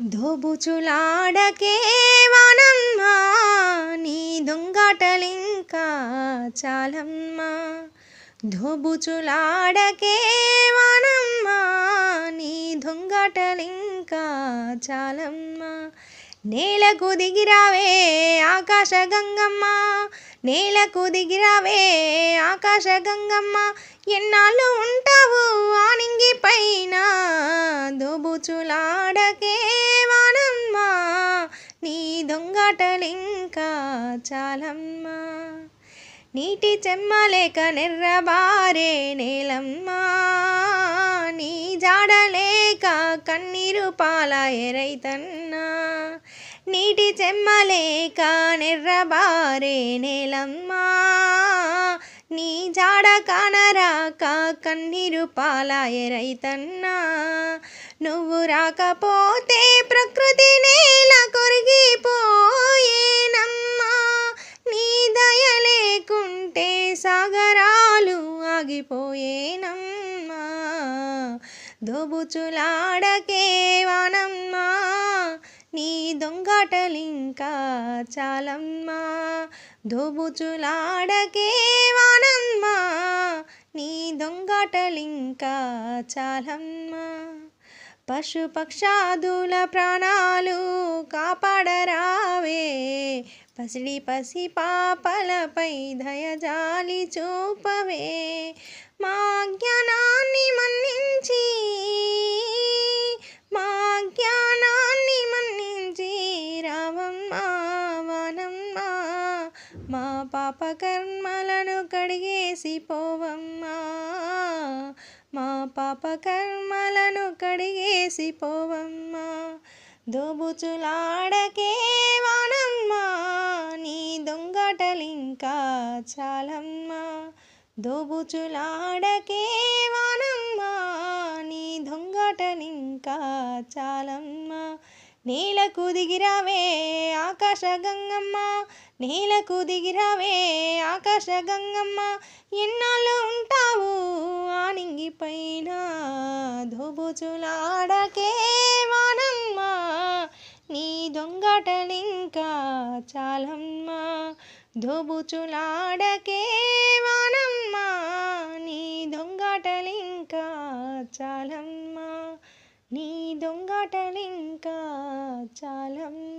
దోబుచులాడకే వానమ్మా నీ దొంగాటలింకా చాలమ్మా. దోబుచులాడకే వానమ్మా నీ దొంగాటలింకా చాలమ్మా. నేలకు దిగిరావే ఆకాశ గంగమ్మ నేలకు దిగిరావే ఆకాశ గంగమ్మ. ఎన్నాళ్ళు ఉంటావు ఆనింగి మాటలింకా చాలమ్మా. నీటి చెమ్మలేక నెర్రబారే నేలమ్మా. నీ జాడలేక కన్నీరు పాల ఎరైతన్నా. నీటి చెమ్మలేక నెర్రబారే నేలమ్మా. నీ జాడ కానరాక కన్నీరు పాల ఎరైతన్నా. నువ్వు రాకపోతే ప్రకృతి నేల కొరిగిపోయేనమ్మా. నీ దయ లేకుంటే సాగరాలు ఆగిపోయేనమ్మా. దోబుచులాడకే వానమ్మా. నీ దొంగటలింకా చాలమ్మా. దోబుచులాడకే వానమ్మా. నీ దొంగటలింకా చాలమ్మా. పశుపక్షాదుల ప్రాణాలు కాపాడరావే. పసిడి పసి పాపలపై దయజాలి చూపవే. మా జ్ఞానాన్ని మన్నించి మా జ్ఞానాన్ని మన్నించి రావమ్మా వనమ్మా మా పాప కర్మలను కడిగేసి పోవమ్మా మా పాప కర్మలను చేసిపోవమ్మా. దోబుచులాడకే వానమ్మా. నీ దొంగటలింకా చాలమ్మా. దోబుచులాడకే వానమ్మా. నీ దొంగటలింకా చాలమ్మా. నేలకు దిగిరావే ఆకాశ గంగమ్మ. నేలకు దిగిరావే ఆకాశ గంగమ్మ. ఎన్నాళ్ళు ఉంటావు ఆనింగి పైన మాటలింకా చాలమ్మా దోబుచులాడకే వానమ్మా నీ దొంగటలింకా చాలమ్మా నీ దొంగటలింకా చాలమ్మా.